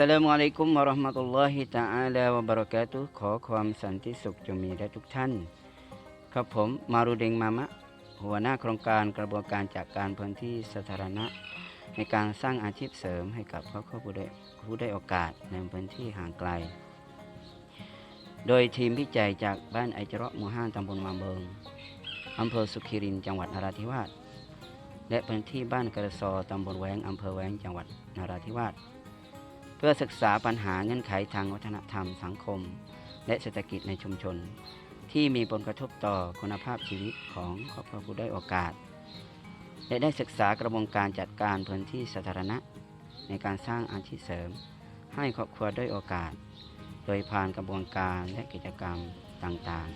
สลามุอะลัยกุมวะราะห์มะตุลลอฮิตะอาลาวะบะเราะกาตุขอความสันติสุขจงมีแด่ทุกท่าน ครับผมมารุเดงมามะ หัวหน้าโครงการกระบวนการจากการพื้นที่สาธารณะ ในการสร้างอาชีพเสริมให้กับครอบครัวผู้ได้ผู้ได้โอกาสในพื้นที่ห่างไกล โดยทีมวิจัยจากบ้านไอจระหมู่ห้าตำบลมาเบิงอำเภอสุขิรินจังหวัดนราธิวาสและพื้นที่บ้านกระซอตำบลแหวงอำเภอแหวงจังหวัดนราธิวาส เพื่อศึกษาปัญหาเงื่อนไขทางวัฒนธรรมสังคม และเศรษฐกิจในชุมชน ที่มีผลกระทบต่อคุณภาพชีวิตของครอบครัวผู้ได้อยโอกาส และได้ศึกษากระบวนการจัดการพื้นที่สาธารณะ ในการสร้างอาชีพเสริม ให้ครอบครัวได้อยโอกาส โดยผ่านกระบวนการและกิจกรรมต่าง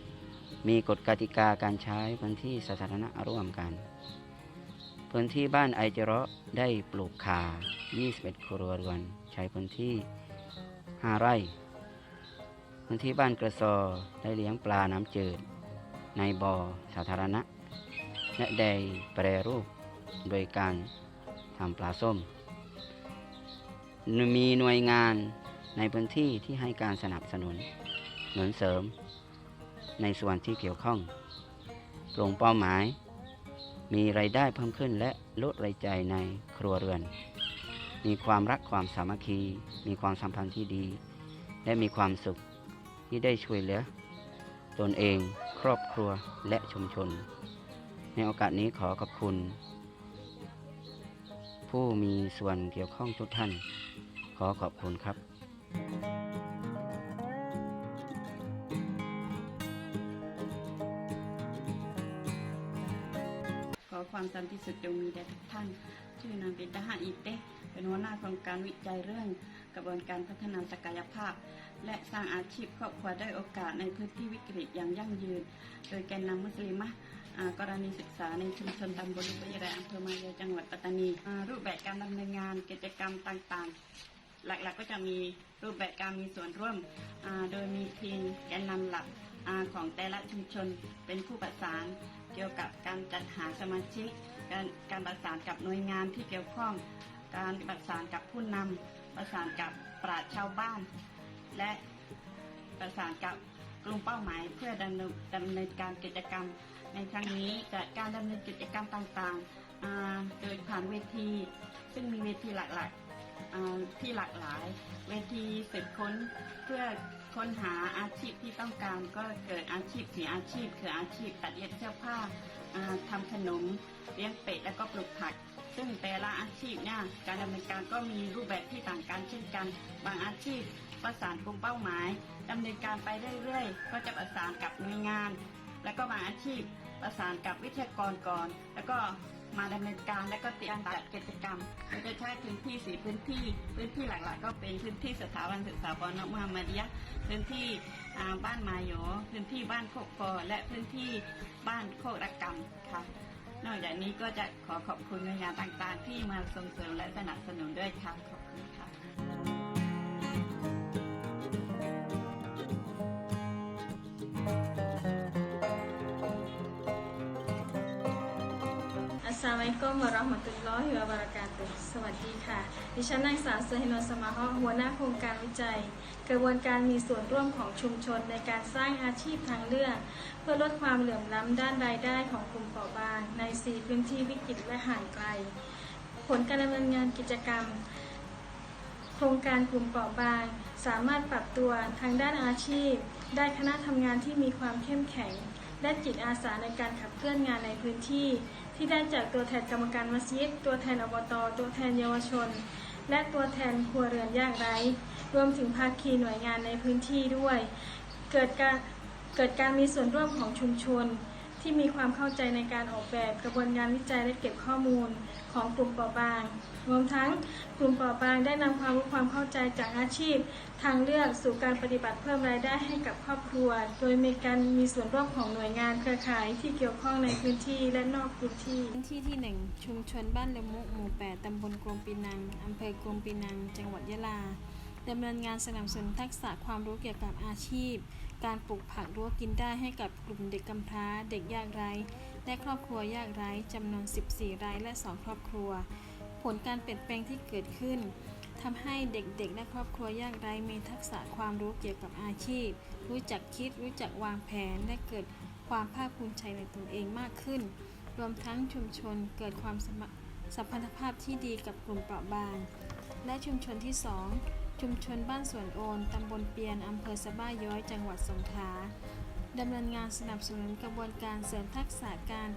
ๆ มีกฎกติกาการใช้พื้นที่สาธารณะร่วมกัน พื้นที่บ้านไอเจระได้ปลูกขา 21 ครัวเรือน ใช้พื้นที่ 5 ไร่ พื้นที่บ้านกระซอได้เลี้ยงปลาน้ำจืด ในบ่อสาธารณะ และได้แปรรูปโดยการทำปลาส้ม มีหน่วยงานในพื้นที่ที่ให้การสนับสนุน หนุนเสริม ในส่วนที่เกี่ยวข้องตรงเป้าหมาย มีไรายได้เพิ่มขึ้นและลดรายจ่ายในครัวเรือน มีความรักความสามัคคี มีความสัมพันธ์ที่ดี และมีความสุขที่ได้ช่วยเหลือ ตนเองครอบครัวและชุมชน ในโอกาสนี้ขอขอบคุณ ผู้มีส่วนเกี่ยวข้องทุกท่าน ขอขอบคุณครับ สุขจงมีแด่ทุกท่าน ชื่อนางปิตาหาอีเตเป็นหัวหน้าโครงการวิจัยเรื่องกระบวนการพัฒนาศักยภาพ และสร้างอาชีพครอบครัวได้โอกาสในพื้นที่วิกฤตอย่างยั่งยืน โดยแกนนำมุสลิมะกรณีศึกษาในชุมชนตำบลลุบยแรอำเภอมาเยจังหวัดปัตตานีรูปแบบการดำเนินงานกิจกรรมต่างๆ หลักๆก็จะมีรูปแบบการมีส่วนร่วม โดยมีทีมแกนนำหลักของแต่ละชุมชนเป็นผู้ประสาน เกี่ยวกับการจัดหาสมาชิก การการประสานกับหน่วยงานที่เกี่ยวข้อง การประสานกับผู้นำประสานกับปราชญ์ชาวบ้าน และประสานกับกลุ่มเป้าหมายเพื่อดำเนินดำเนินการกิจกรรม ในครั้งนี้จัดการดำเนินกิจกรรมต่างๆอ่าโดยผ่านเวที ซึ่งมีเวทีหลักๆที่หลากหลาย เวทีสืบค้นเพื่อค้นหาอาชีพที่ต้องการก็เกิดอาชีพสีอาชีพ คืออาชีพตัดเย็บเสื้อผ้า อ่าทำขนมเลี้ยงเป็ดแล้วก็ปลูกผัก ซึ่งแต่ละอาชีพเนี่ยการดำเนินการก็มีรูปแบบที่ต่างกันเช่นกัน บางอาชีพประสานกลุ่มเป้าหมายดำเนินการไปเรื่อยๆ ก็จะประสานกับหน่วยงาน แล้วก็บางอาชีพประสานกับวิทยากรก่อน แล้วก็มาดำเนินการและก็เตรียมจัดกิจกรรมเราจะใช้พื้นที่สีพื้นที่ พื้นที่หลักๆ ก็เป็นพื้นที่สถาบันศึกษาปอนมุฮัมมัดยะพื้นที่ บ้านมาโยพื้นที่บ้านโคกกอและพื้นที่บ้านโคกระกำค่ะ นอกจากนี้ก็จะขอขอบคุณหน่วยงานต่างๆ ที่มาส่งเสริมและสนับสนุนด้วยค่ะขอบคุณค่ะ ลามัยกุมวะเราะห์มะตุลลอฮิวบะเราะกาตุฮ์สวัสดีค่ะ ดิฉันนางสาวเซฮิโนสมาฮะหัวหน้าโครงการวิจัย กระบวนการมีส่วนร่วมของชุมชนในการสร้างอาชีพทางเลือก เพื่อลดความเหลื่อมล้ำด้านรายได้ของกลุ่มเปราะบาง ใน 4 พื้นที่วิกฤตและห่างไกล ผลการดำเนินงานกิจกรรม โครงการกลุ่มเปราะบาง สามารถปรับตัวทางด้านอาชีพ ได้คณะทำงานที่มีความเข้มแข็ง และจิตอาสาในการขับเคลื่อนงานในพื้นที่ ที่ได้จากตัวแทนกรรมการมัสยิด ตัวแทนอบต ตัวแทนเยาวชน และตัวแทนครัวเรือนยากไร้ รวมถึงภาคีหน่วยงานในพื้นที่ด้วย เกิดการเกิดการมีส่วนร่วมของชุมชน ที่มีความเข้าใจในการออกแบบกระบวนการวิจัยและเก็บข้อมูลของกลุ่มเปราะบาง รวมทั้งกลุ่มเปราะบางได้นำความรู้ความเข้าใจจากอาชีพ ทางเลือกสู่การปฏิบัติเพิ่มรายได้ให้กับครอบครัว โดยมีการมีส่วนร่วมของหน่วยงานเครือข่ายที่เกี่ยวข้องในพื้นที่และนอกพื้นที่พื้นที่ที่ 1 ชุมชนบ้านลมุหมู่ 8ตำบลกรมปีนังอำเภอกรมปีนัง จังหวัดยะลาดำเนินงานสนับสนุนทักษะความรู้เกี่ยวกับอาชีพ การปลูกผักรั้วกินได้ให้กับกลุ่มเด็กกำพร้า เด็กยากไร้ และครอบครัวยากไร้จำนวน 14 รายและ 2 ครอบครัว ผลการเปลี่ยนแปลงที่เกิดขึ้นทำให้เด็กๆ และครอบครัวยากไร้มีทักษะความรู้เกี่ยวกับอาชีพ รู้จักคิด รู้จักวางแผน และเกิดความภาคภูมิใจในตนเองมากขึ้น รวมทั้งชุมชนเกิดความสัมพันธภาพที่ดีกับกลุ่มเปราะบาง และชุมชนที่ 2 ชุมชนบ้านสวนโอน ตำบลเปียน อำเภอสะบ้าย้อย จังหวัดสงขลาดำเนินงานสนับสนุนกระบวนการเสริมทักษะการ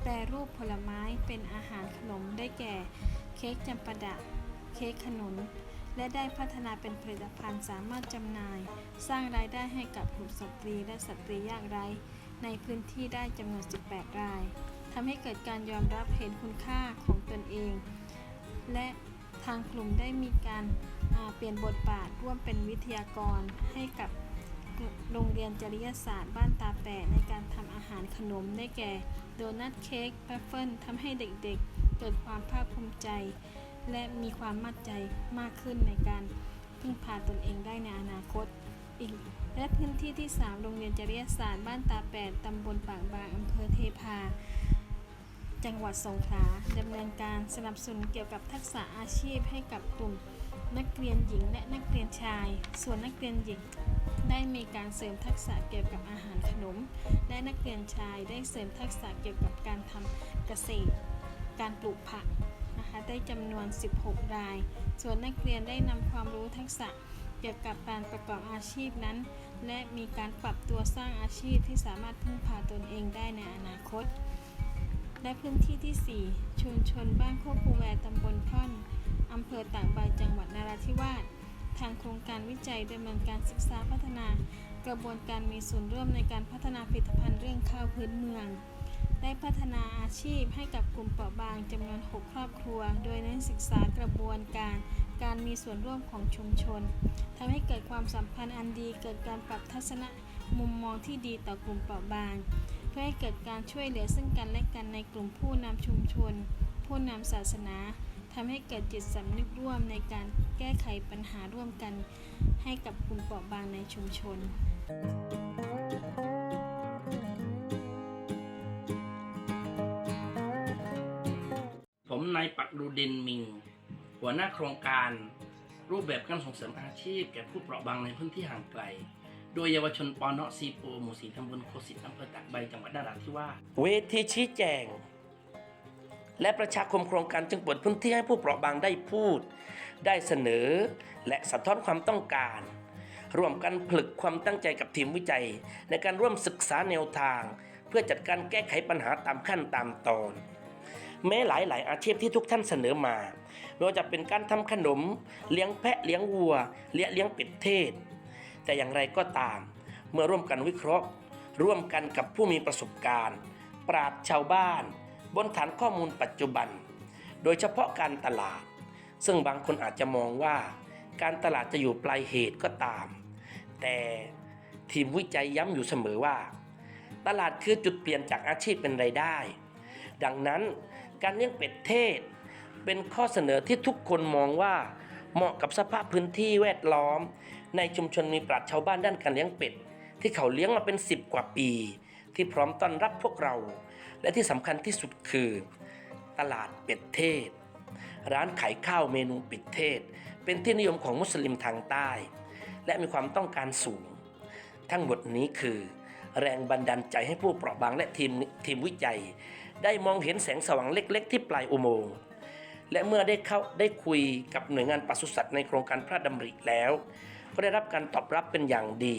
แปรรูปผลไม้เป็นอาหารขนมได้แก่ เค้กจำปาดะ เค้กขนุน และได้พัฒนาเป็นผลิตภัณฑ์สามารถจำหน่าย สร้างรายได้ให้กับกลุ่มสตรีและสตรียากไร้ ในพื้นที่ได้จำนวน 18 รายทำให้เกิดการยอมรับเห็นคุณค่าของตนเอง และทางกลุ่มได้มีการ เปลี่ยนบทบาทร่วมเป็นวิทยากรให้กับโรงเรียนจริยศาสตร์บ้านตาแปะในการทำอาหารขนมได้แก่ โดนัทเค้กแพฟเฟิลทำให้เด็กๆ เกิดความภาคภูมิใจ และมีความมั่นใจมากขึ้นในการพึ่งพาตนเองได้ในอนาคต อีก และพื้นที่ที่ 3 โรงเรียนจริยศาสตร์บ้านตาแปดตำบลปากบางอำเภอเทพา จังหวัดสงขลาดำเนินการสนับสนุนเกี่ยวกับทักษะอาชีพให้กับกลุ่ม นักเรียนหญิงและนักเรียนชาย ส่วนนักเรียนหญิงได้มีการเสริมทักษะเกี่ยวกับอาหารขนม และนักเรียนชายได้เสริมทักษะเกี่ยวกับการทำเกษตร การปลูกผักนะคะได้จำนวน 16 ราย ส่วนนักเรียนได้นำความรู้ทักษะเกี่ยวกับการประกอบอาชีพนั้น และมีการปรับตัวสร้างอาชีพที่สามารถพึ่งพาตนเองได้ในอนาคต และพื้นที่ที่ 4 ชุมชนบ้านโคกภูแวตำบลท่อน อำเภอตากใบจังหวัดนราธิวาส ทางโครงการวิจัยดำเนินการศึกษาพัฒนากระบวนการมีส่วนร่วมในการพัฒนาผลิตภัณฑ์เรื่องข้าวพื้นเมือง ได้พัฒนาอาชีพให้กับกลุ่มเปราะบางจำนวน 6 ครอบครัว โดยเน้นศึกษากระบวนการการมีส่วนร่วมของชุมชนทำให้เกิดความสัมพันธ์อันดี เกิดการปรับทัศนะมุมมองที่ดีต่อกลุ่มเปราะบาง เพื่อให้เกิดการช่วยเหลือซึ่งกันและกันในกลุ่มผู้นำชุมชน ผู้นำศาสนา ทำให้เกิดจิตสำนึกร่วมในการแก้ไขปัญหาร่วมกัน ให้กับกลุ่มเปราะบางในชุมชน ผมนายปักดูเดนมิง หัวหน้าโครงการ รูปแบบการส่งเสริมอาชีพแก่ผู้เปราะบางในพื้นที่ห่างไกล โดยเยาวชนปอนอซีโปหมู่สีตำบลโคสิตอำเภอตากใบจังหวัดนราธิวาสเวทีชี้แจง และประชาคมโครงการจึงเปิดพื้นที่ให้ผู้เปราะบางได้พูด ได้เสนอ และสะท้อนความต้องการ ร่วมกันผลึกความตั้งใจกับทีมวิจัย ในการร่วมศึกษาแนวทาง เพื่อจัดการแก้ไขปัญหาตามขั้นตามตอน แม้หลายหลายๆอาชีพที่ทุกท่านเสนอมาไม่ว่าจะเป็นการทำขนม เลี้ยงแพะเลี้ยงวัวเลี้ยงเลี้ยงเป็ดเทศ แต่อย่างไรก็ตาม เมื่อร่วมกันวิเคราะห์ ร่วมกันกับผู้มีประสบการณ์ ปราดชาวบ้าน บนฐานข้อมูลปัจจุบัน โดยเฉพาะการตลาด ซึ่งบางคนอาจจะมองว่า การตลาดจะอยู่ปลายเหตุก็ตาม แต่ทีมวิจัยย้ำอยู่เสมอว่า ตลาดคือจุดเปลี่ยนจากอาชีพเป็นรายได้ ดังนั้นการเลี้ยงเป็ดเทศ เป็นข้อเสนอที่ทุกคนมองว่าเหมาะกับสภาพพื้นที่แวดล้อม ในชุมชนมีปราชญ์ชาวบ้านด้านการเลี้ยงเป็ด ที่เขาเลี้ยงมาเป็น 10 กว่าปี ที่พร้อมต้อนรับพวกเรา และที่สำคัญที่สุดคือ ตลาดเป็ดเทศ ร้านขายข้าวเมนูเป็ดเทศ เป็นที่นิยมของมุสลิมทางใต้ และมีความต้องการสูง ทั้งหมดนี้คือแรงบันดาลใจให้ผู้เปราะบางและทีมทีมวิจัย ได้มองเห็นแสงสว่างเล็ก ๆ ที่ปลายอุโมงค์และเมื่อได้เข้าได้คุยกับหน่วยงานปศุสัตว์ในโครงการพระดำริแล้ว ก็ได้รับการตอบรับเป็นอย่างดี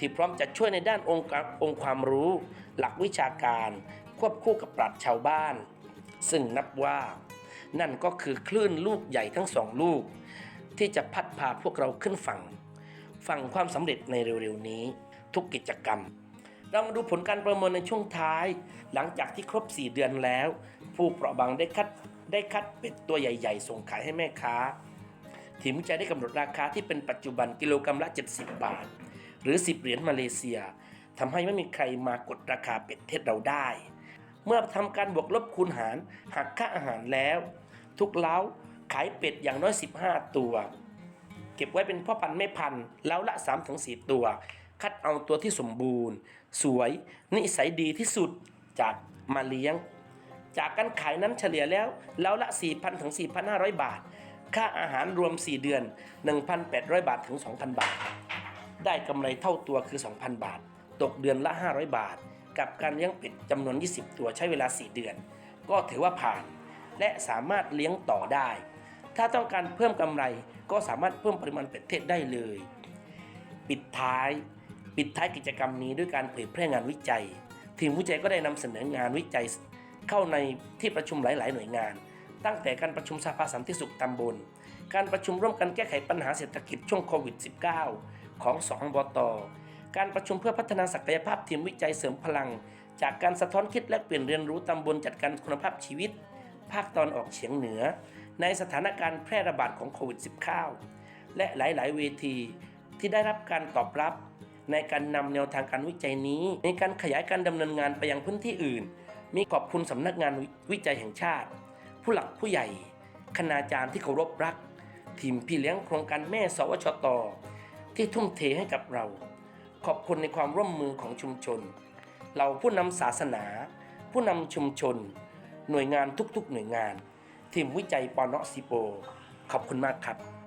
ที่พร้อมจะช่วยในด้านองค์องความรู้ หลักวิชาการ ควบคู่กับปราชญ์ชาวบ้าน ซึ่งนับว่า นั่นก็คือคลื่นลูกใหญ่ทั้งสองลูก ที่จะพัดพาพวกเราขึ้นฝั่ง ฝั่งความสำเร็จในเร็วๆนี้ ทุกกิจกรรม เรามาดูผลการประเมินในช่วงท้าย หลังจากที่ครบ 4 เดือนแล้ว ผู้เปราะบางได้คัดได้คัดเป็ดตัวใหญ่ๆ ส่งขายให้แม่ค้าทีมวิจัยได้กำหนดราคาที่เป็นปัจจุบันกิโลกรรัมละ 70 บาท หรือ 10 เหรียญมาเลเซียทำให้ไม่มีใครมากดราคาเป็ดเทศเราได้ เมื่อทำการบวกลบคูณหารหักค่าอาหารแล้ว ทุกเล้าขายเป็ดอย่างน้อย 15 ตัว เก็บไว้เป็นพ่อพันธุ์แม่พันธุ์เล้าละ 3-4 ตัว คัดเอาตัวที่สมบูรณ์ สวยนิสัยดีที่สุดจากมาเลี้ยง จากการขายนั้นเฉลี่ยแล้วเล้าละ 4,000ถึง4,500 บาท ค่าอาหารรวม 4 เดือน 1,800 บาทถึง 2,000 บาท ได้กำไรเท่าตัวคือ 2,000 บาท ตกเดือนละ 500 บาท กับการเลี้ยงเป็ดจำนวน 20 ตัวใช้เวลา 4 เดือน ก็ถือว่าผ่าน และสามารถเลี้ยงต่อได้ ถ้าต้องการเพิ่มกำไรก็สามารถเพิ่มปริมาณเป็ดเทศได้เลย ปิดท้าย ปิดท้ายกิจกรรมนี้ด้วยการเผยแพร่งานวิจัย ทีมวิจัยก็ได้นำเสนองานวิจัยเข้าในที่ประชุมหลาย ๆ หน่วยงาน ตั้งแต่การประชุมสภาสันติสุขตำบล การประชุมร่วมกันแก้ไขปัญหาเศรษฐกิจช่วงโควิด -19 ของสองบต การประชุมเพื่อพัฒนาศักยภาพทีมวิจัยเสริมพลัง จากการสะท้อนคิดและเปลี่ยนเรียนรู้ตำบลจัดการคุณภาพชีวิต ภาคตอนออกเฉียงเหนือ ในสถานการณ์แพร่ระบาดของโควิด -19 และหลาย ๆ เวทีที่ได้รับการตอบรับในการนำแนวทางการวิจัยนี้ ในการขยายการดำเนินงานไปยังพื้นที่อื่น มีขอบคุณสำนักงานวิจัยแห่งชาติ ผู้หลักผู้ใหญ่ คณาจารย์ที่เคารพรัก ทีมพี่เลี้ยงโครงการแม่สวชต ที่ทุ่มเทให้กับเรา ขอบคุณในความร่วมมือของชุมชน เราผู้นำศาสนา ผู้นำชุมชน หน่วยงานทุกๆ หน่วยงาน ทีมวิจัยปอนอสิโป ขอบคุณมากครับ